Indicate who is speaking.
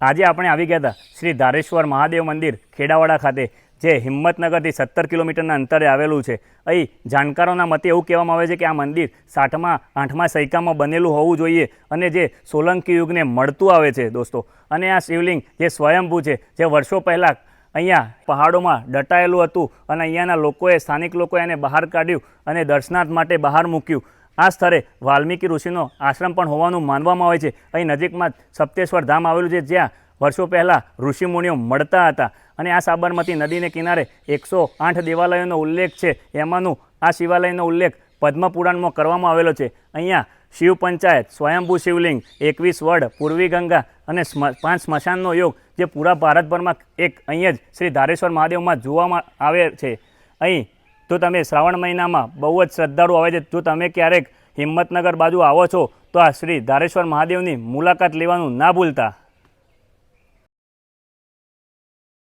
Speaker 1: આજે આપણે આવી ગયા હતા શ્રી ધારેશ્વર મહાદેવ મંદિર, ખેડાવાડા ખાતે, જે હિંમતનગરથી સત્તર કિલોમીટરના અંતરે આવેલું છે. અહીં જાણકારોના મતે એવું કહેવામાં આવે છે કે આ મંદિર સાઠમા આઠમા સૈકામાં બનેલું હોવું જોઈએ અને જે સોલંકી યુગને મળતું આવે છે, દોસ્તો. અને આ શિવલિંગ જે સ્વયંભૂ છે, જે વર્ષો પહેલાં અહીંયા પહાડોમાં દટાયેલું હતું અને અહીંયાના લોકોએ, સ્થાનિક લોકોએ એને બહાર કાઢ્યું અને દર્શનાર્થ માટે બહાર મૂક્યું. આ સ્થળે વાલ્મીકી ઋષિનો આશ્રમ પણ હોવાનું માનવામાં આવે છે. અહીં નજીકમાં સપ્તેશ્વર ધામ આવેલું છે, જ્યાં વર્ષો પહેલાં ઋષિમુનિઓ મળતા હતા. અને આ સાબરમતી નદીને કિનારે એકસો આઠ દેવાલયોનો ઉલ્લેખ છે. એમાંનું આ શિવાલયનો ઉલ્લેખ પદ્મપુરાણમાં કરવામાં આવેલો છે. અહીંયા શિવ પંચાયત, સ્વયંભૂ શિવલિંગ, એકવીસ વડ, પૂર્વી ગંગા અને સ્મ, પાંચ સ્મશાનનો યોગ જે પૂરા ભારતભરમાં એક, અહીંયા જ શ્રી ધારેશ્વર મહાદેવમાં જોવામાં આવે છે. અહીં જો તમે શ્રાવણ મહિનામાં બહુ જ શ્રદ્ધાળુ આવે છે, જો તમે ક્યારેક હિંમતનગર બાજુ આવો છો, તો આ શ્રી ધારેશ્વર મહાદેવની મુલાકાત લેવાનું ના ભૂલતા.